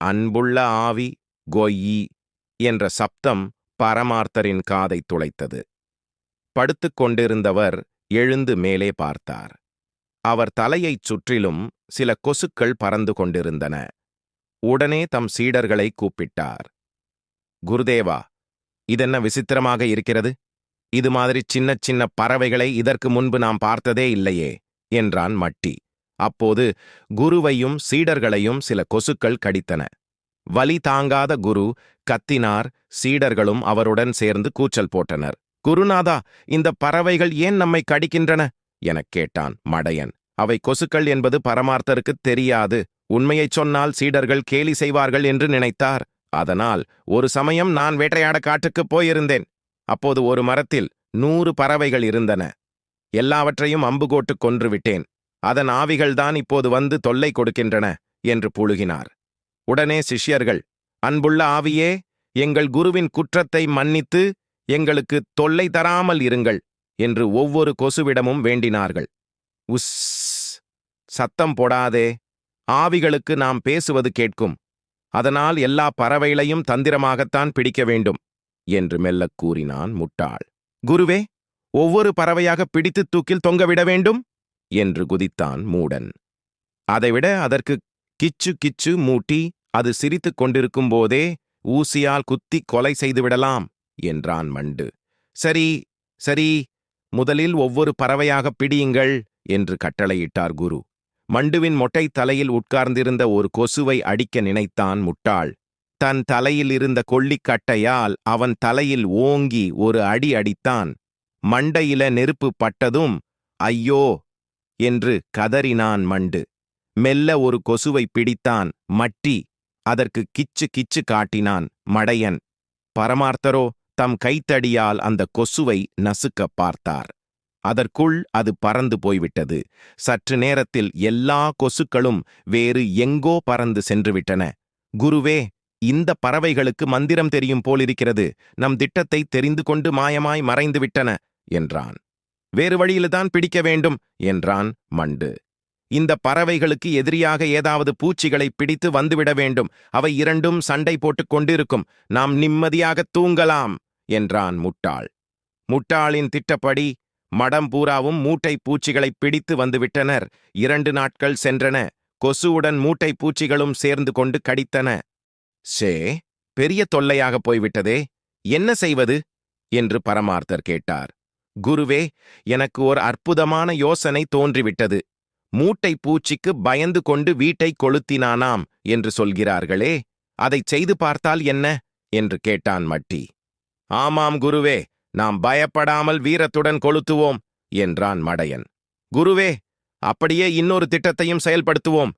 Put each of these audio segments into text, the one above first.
அன்புள்ள ஆவி கொய்யி என்ற சப்தம் பரமார்த்தரின் காதை துளைத்தது. படுத்துக் கொண்டிருந்தவர் எழுந்து மேலே பார்த்தார். அவர் தலையைச் சுற்றிலும் சில கொசுக்கள் பறந்து கொண்டிருந்தன. உடனே தம் சீடர்களை கூப்பிட்டார். குருதேவா இதென்ன விசித்திரமாக இருக்கிறது? இது மாதிரி சின்ன சின்ன பறவைகளை இதற்கு முன்பு நாம் பார்த்ததே இல்லையே என்றான் மட்டி. அப்போது குருவையும் சீடர்களையும் சில கொசுக்கள் கடித்தன. வலி தாங்காத குரு கத்தினார் சீடர்களும் அவருடன் சேர்ந்து கூச்சல் போட்டனர். குருநாதா இந்த பறவைகள் ஏன் நம்மை கடிக்கின்றன? எனக் கேட்டான் மடையன். அவை கொசுக்கள் என்பது பரமார்த்தருக்குத் தெரியாது. உண்மையைச் சொன்னால் சீடர்கள் கேலி செய்வார்கள் என்று நினைத்தார். அதனால் ஒரு சமயம் நான் வேட்டையாட காட்டுக்குப் போயிருந்தேன். அப்போது ஒரு மரத்தில் நூறு பறவைகள் இருந்தன. எல்லாவற்றையும் அம்புகோட்டுக் கொன்று விட்டேன். அதன் ஆவிகள்தான் இப்போது வந்து தொல்லை கொடுக்கின்றன என்று புழுகினார். உடனே சிஷ்யர்கள் அன்புள்ள ஆவியே எங்கள் குருவின் குற்றத்தை மன்னித்து எங்களுக்கு தொல்லை தராமல் இருங்கள் என்று ஒவ்வொரு கொசுவிடமும் வேண்டினார்கள். உஸ் சத்தம் போடாதே ஆவிகளுக்கு நாம் பேசுவது கேட்கும். அதனால் எல்லா பறவைகளையும் தந்திரமாகத்தான் பிடிக்க வேண்டும் என்று மெல்லக் கூறினான் முட்டாள். குருவே ஒவ்வொரு பறவையாக பிடித்து தூக்கில் தொங்கவிட வேண்டும்? என்று குதித்தான் மூடன். அதைவிட அதற்கு கிச்சு கிச்சு மூட்டி அது சிரித்துக் கொண்டிருக்கும் போதே ஊசியால் குத்தி கொலை செய்துவிடலாம் என்றான் மண்டு. சரி சரி முதலில் ஒவ்வொரு பறவையாக பிடியுங்கள் என்று கட்டளையிட்டார் குரு. மண்டுவின் மொட்டை தலையில் உட்கார்ந்திருந்த ஒரு கொசுவை அடிக்க நினைத்தான் முட்டாள். தன் தலையில் இருந்த கொள்ளிக்கட்டையால் அவன் தலையில் ஓங்கி ஒரு அடி அடித்தான். மண்டையில நெருப்பு பட்டதும் ஐயோ என்று கதறினான் மண்டு. மெல்ல ஒரு கொசுவை பிடித்தான் மட்டி. அதற்கு கிச்சு கிச்சு காட்டினான் மடையன். பரமார்த்தரோ தம் கைத்தடியால் அந்த கொசுவை நசுக்கப் பார்த்தார். அதற்குள் அது பறந்து போய்விட்டது. சற்று நேரத்தில் எல்லா கொசுக்களும் வேறு எங்கோ பறந்து சென்றுவிட்டன. குருவே இந்த பறவைகளுக்கு மந்திரம் தெரியும் போலிருக்கிறது. நம் திட்டத்தை தெரிந்து கொண்டு மாயமாய் மறைந்து விட்டன என்றான். வேறு வழியில்தான் பிடிக்க வேண்டும் என்றான் மண்டு. இந்த பறவைகளுக்கு எதிரியாக ஏதாவது பூச்சிகளை பிடித்து வந்துவிட வேண்டும். அவை இரண்டும் சண்டை போட்டுக் கொண்டிருக்கும். நாம் நிம்மதியாக தூங்கலாம் என்றான் முட்டாள். முட்டாளின் திட்டப்படி மடம் பூராவும் மூட்டை பூச்சிகளை பிடித்து வந்துவிட்டனர். இரண்டு நாட்கள் சென்றன. கொசுவுடன் மூட்டை பூச்சிகளும் சேர்ந்து கொண்டு கடித்தன. சே பெரிய தொல்லையாக போய்விட்டதே. என்ன செய்வது? என்று பரமார்த்தர் கேட்டார். குருவே எனக்கு ஒரு அற்புதமான யோசனை தோன்றிவிட்டது. மூட்டை பூச்சிக்கு பயந்து கொண்டு வீட்டை கொளுத்தினானாம் என்று சொல்கிறார்களே அதைச் செய்து பார்த்தால் என்ன? என்று கேட்டான் மட்டி. ஆமாம் குருவே நாம் பயப்படாமல் வீரத்துடன் கொளுத்துவோம் என்றான் மடையன். குருவே அப்படியே இன்னொரு திட்டத்தையும் செயல்படுத்துவோம்.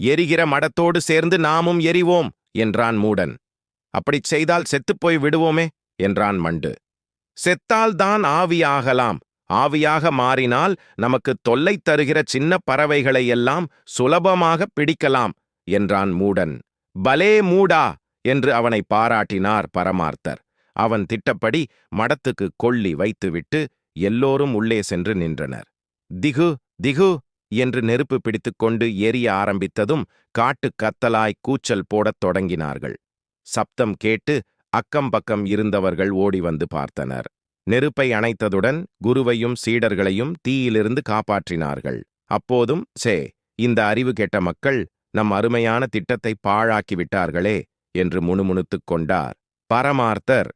எரிகிற மடத்தோடு சேர்ந்து நாமும் எரிவோம் என்றான் மூடன். அப்படிச் செய்தால் செத்துப்போய் விடுவோமே என்றான் மண்டு. செத்தால்தான் ஆவியாகலாம். ஆவியாக மாறினால் நமக்கு தொல்லை தருகிற சின்ன பறவைகளை எல்லாம் சுலபமாக பிடிக்கலாம் என்றான் மூடன். பலே மூடா என்று அவனை பாராட்டினார் பரமார்த்தர். அவன் திட்டப்படி மடத்துக்கு கொள்ளி வைத்துவிட்டு எல்லோரும் உள்ளே சென்று நின்றனர். திகு திகு என்று நெருப்பு பிடித்துக்கொண்டு எரிய ஆரம்பித்ததும் காட்டுக் கத்தலாய் கூச்சல் போடத் தொடங்கினார்கள். சப்தம் கேட்டு அக்கம் பக்கம் இருந்தவர்கள் ஓடி வந்து பார்த்தனர். நெருப்பை அணைத்ததுடன் குருவையும் சீடர்களையும் தீயிலிருந்து காப்பாற்றினார்கள். அப்போதும் சே இந்த அறிவு கெட்ட மக்கள் நம் அருமையான திட்டத்தை பாழாக்கி விட்டார்களே என்று முணுமுணுத்துக் கொண்டார். பரமார்த்தர்